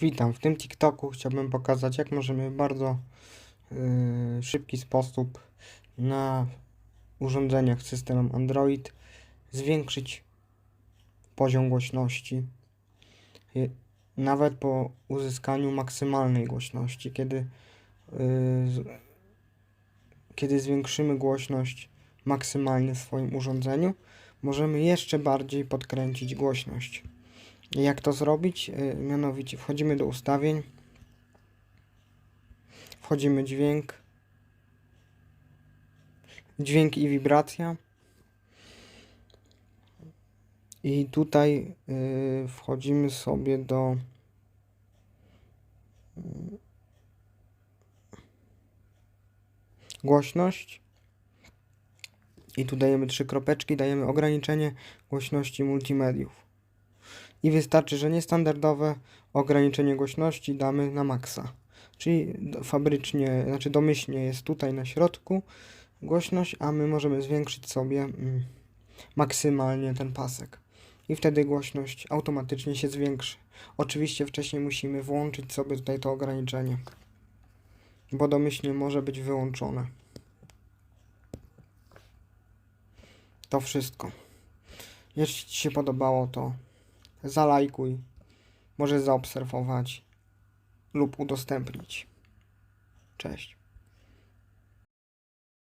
Witam. W tym TikToku chciałbym pokazać, jak możemy w bardzo yy, szybki sposób na urządzeniach z systemem Android zwiększyć poziom głośności. Yy, nawet po uzyskaniu maksymalnej głośności, kiedy, z, kiedy zwiększymy głośność maksymalnie w swoim urządzeniu, możemy jeszcze bardziej podkręcić głośność. Jak to zrobić? Y, Mianowicie wchodzimy do ustawień, wchodzimy dźwięk, dźwięk i wibracja. I tutaj y, wchodzimy sobie do y, głośność. I tu dajemy trzy kropeczki, dajemy ograniczenie głośności multimediów. I wystarczy, że niestandardowe ograniczenie głośności damy na maksa. Czyli fabrycznie, znaczy domyślnie jest tutaj na środku głośność, a my możemy zwiększyć sobie mm, maksymalnie ten pasek. I wtedy głośność automatycznie się zwiększy. Oczywiście wcześniej musimy włączyć sobie tutaj to ograniczenie, bo domyślnie może być wyłączone. To wszystko. Jeśli Ci się podobało, to zalajkuj, możesz zaobserwować lub udostępnić. Cześć.